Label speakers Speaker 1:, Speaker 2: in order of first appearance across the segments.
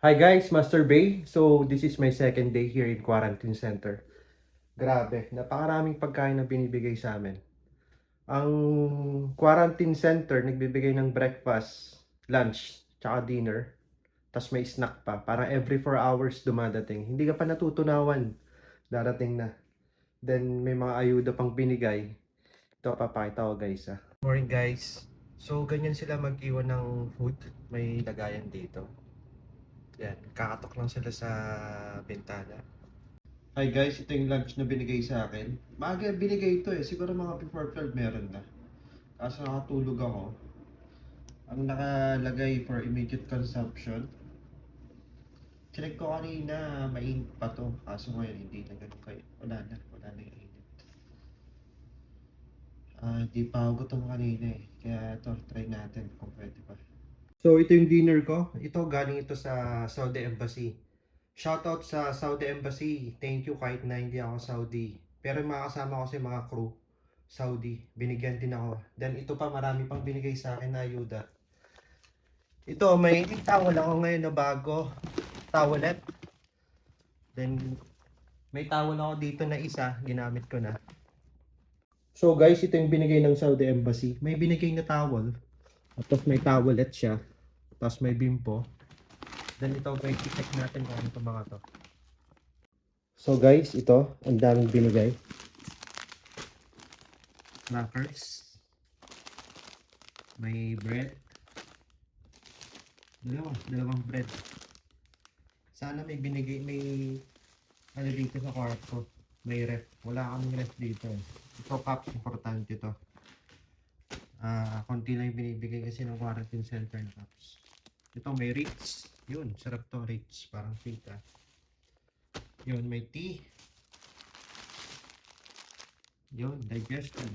Speaker 1: Hi guys, Master Bay. So, this is my second day here in quarantine center. Grabe, napakaraming pagkain na binibigay sa amin. Ang quarantine center nagbibigay ng breakfast, lunch, tsaka dinner. Tapos may snack pa. Parang every 4 hours dumadating. Hindi ka pa natutunawan. Darating na. Then may mga ayuda pang binigay. Ito papakita ko guys ah. Morning guys. So ganyan sila mag-iwan ng food. May lagayan dito. Yan, kakatok lang sila sa bintana. Hi guys, ito yung lunch na binigay sa akin. Maaga binigay ito eh. Siguro mga before 12 meron na. Kaso nakatulog ako. Ang nakalagay for immediate consumption. Check ko kanina, mainit pa to. Kaso ngayon hindi na ganun kayo. Wala na, wala na yung init. Ah, hindi pa ako gutom kanina eh. Kaya ito, try natin kung pwede pa. So, ito yung dinner ko. Ito, galing ito sa Saudi Embassy. Shoutout sa Saudi Embassy. Thank you kahit na hindi ako Saudi. Pero mga kasama ko sa mga crew, Saudi. Binigyan din ako. Then, ito pa, marami pang binigay sa akin na ayuda. Ito, may towel ako ngayon na bago. Towelet. Then, may towel ako dito na isa. Ginamit ko na. So, guys, ito yung binigay ng Saudi Embassy. May binigay na towel. Tapos may towelet siya. Tapos may bimpo. Then ito, may check natin kung ano mga to. So guys, ito, ang daming binigay. Crackers. May bread. Dalawa, dalawang bread. Sana may binigay, may ano dito sa kwarto. May ref. Wala kaming ref dito. Ito cups, importante to. Ah, konti lang yung binibigay kasi ng quarantine center na cups. Ito may Ritz. Yun, sarap to Ritz. Parang fita. Yun, may tea. Yun, digestion.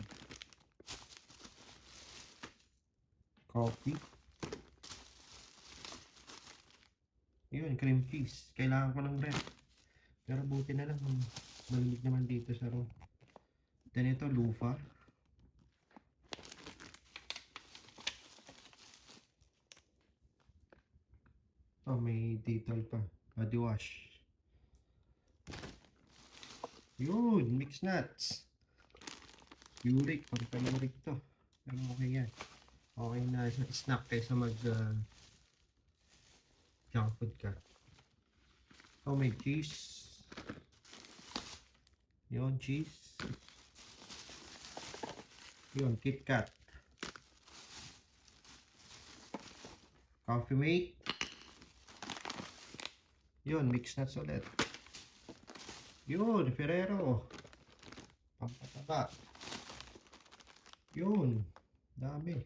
Speaker 1: Coffee. Yun, cream cheese. Kailangan ko ng ref. Pero buti na lang. Malamig naman dito sa room. Then ito, lufa. Oh, may detail pa. Body wash. Yun, mix nuts. Uric, pagka-uric to. Pero okay yan. Okay na snack kaysa mag uh, junk food ka. Oh, may cheese. Yun, cheese. Yun, Kit Kat. Coffee mate. Yun, mix nuts ulit. Yun, Ferrero. Pampataba. Yun. Dami.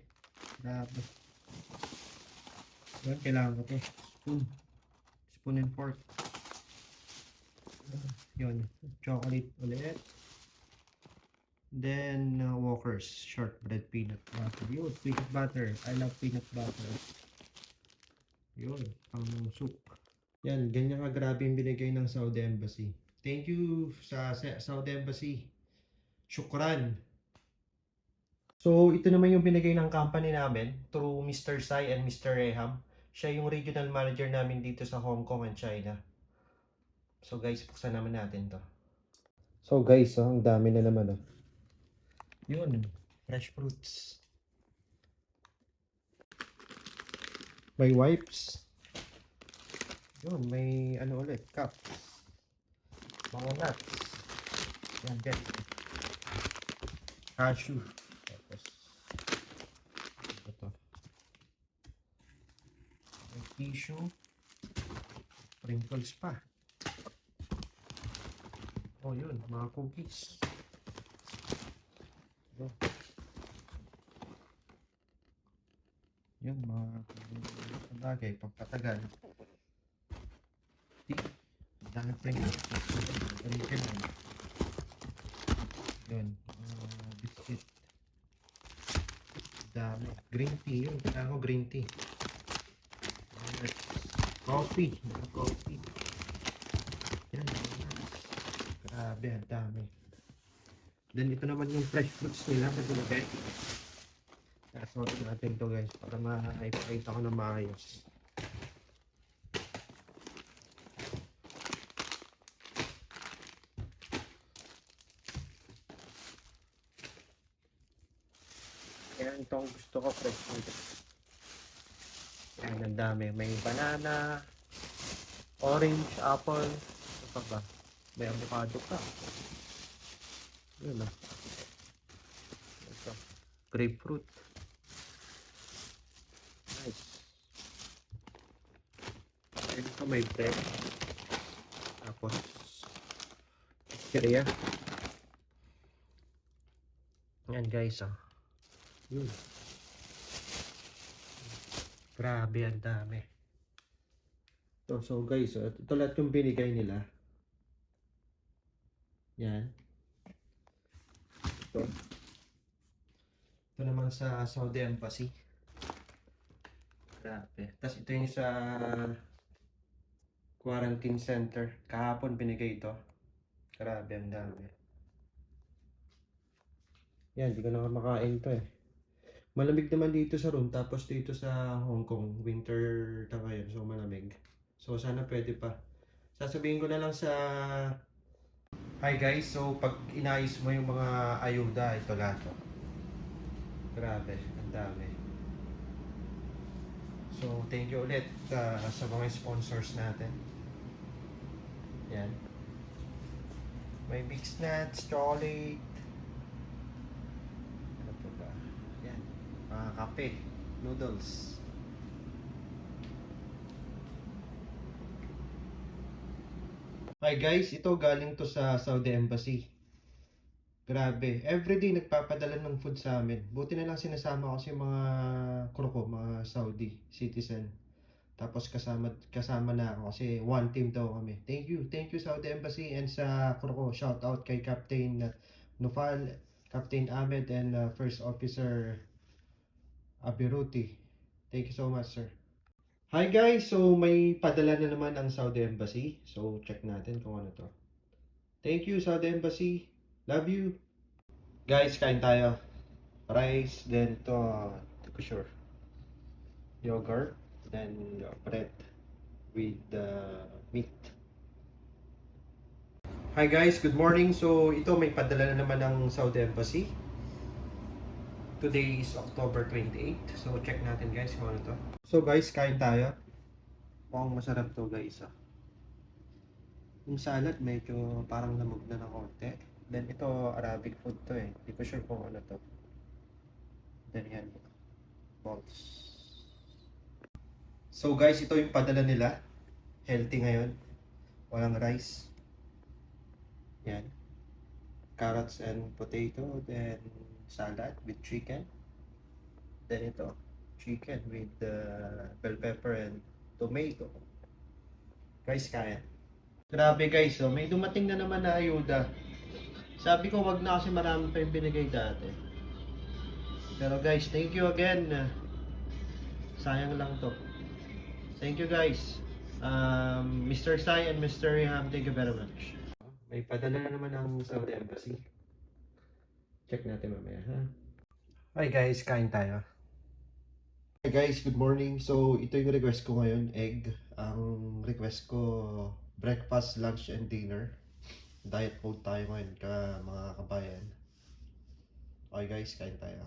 Speaker 1: Grabe. Yun, kailangan ko to. Spoon. Spoon and fork. Yun. Chocolate ulit. Then, uh, Walker's shortbread peanut butter. Yun, peanut butter. I love peanut butter. Yun, pang soup. Yan, ganyan ka grabe yung binigay ng Saudi Embassy. Thank you sa sa- Saudi Embassy. Shukran. So, ito naman yung binigay ng company namin through Mr. Sai and Mr. Reham. Siya yung regional manager namin dito sa Hong Kong and China. So guys, buksan naman natin to. So guys, oh, ang dami na naman oh. Yun, fresh fruits. May wipes. Yun, may ano ulit, cup. Mga nuts. Yan, guys. Cashew. Tapos, ano to? May tissue. Sprinkles pa. Oh, yun, mga cookies. Yun. Yun, mga bagay, pagpatagal. Dami. Dami pa rin. Yun, mga biscuit. Dami. Green tea, yun. Kailangan ko green tea. Coffee. Coffee. Yan, Grabe, ang dami. Then ito naman yung fresh fruits nila na. Kasorti natin to guys para ma-ipakita ko na maayos. Yan, ito ang gusto ko, fresh food. Yan, ang dami. May banana, orange, apple, ano pa ba? May avocado pa. Yun ah. Ito. Grapefruit. Nice. Ito may bread. Tapos, cereal. Yan guys ah. Yun. Grabe ang dami. So, so guys, oh, ito lahat yung binigay nila. Yan. Ito. Ito naman sa Saudi Embassy. Grabe. Tapos ito yung sa quarantine center. Kahapon binigay ito. Grabe ang dami. Yan, hindi ko na makain to eh. Malamig naman dito sa room, tapos dito sa Hong Kong, winter na ngayon, so malamig. So sana pwede pa. Sasabihin ko na lang sa... Hi guys, so pag inayos mo yung mga ayuda, ito lahat to. Grabe, ang dami. So thank you ulit uh, sa mga sponsors natin. Yan. May mixed nuts, chocolate, ano pa ba? Mga kape, noodles. Hi guys, ito galing to sa Saudi Embassy. Grabe, everyday nagpapadala ng food sa amin. Buti na lang sinasama ko si mga crew mga Saudi citizen. Tapos kasama kasama na ako kasi one team daw kami. Thank you, thank you Saudi Embassy and sa crew. Shout out kay Captain uh, Nufal, Captain Ahmed and uh, First Officer Abiruti. Thank you so much, sir. Hi guys, so may padala na naman ang Saudi Embassy. So check natin kung ano to. Thank you Saudi Embassy. Love you. Guys, kain tayo. Rice, then to, to ko sure. Yogurt, then bread with uh, meat. Hi guys, good morning. So ito may padala na naman ng Saudi Embassy. Today is October 28. So check natin guys kung ano to. So guys, kain tayo. Mukhang masarap to guys ah. Yung salad medyo parang lamog na ng konti. Then ito Arabic food to eh. Hindi ko sure kung ano to. Then yan. Balls. So guys, ito yung padala nila. Healthy ngayon. Walang rice. Yan. Carrots and potato. Then salad with chicken. Then ito, chicken with uh, bell pepper and tomato. Guys, kaya. Grabe guys, oh, may dumating na naman na ayuda. Sabi ko wag na kasi marami pa yung binigay dati. Pero guys, thank you again. Sayang lang to. Thank you guys. Um, Mr. Sai and Mr. Reham, thank you very much. May padala na naman ang Saudi Embassy. Check natin mamaya, ha? Hi guys, kain tayo. Hi guys, good morning. So, ito yung request ko ngayon, egg. Ang request ko, breakfast, lunch, and dinner. Diet mode tayo ngayon, ka mga kabayan. Okay guys, kain tayo.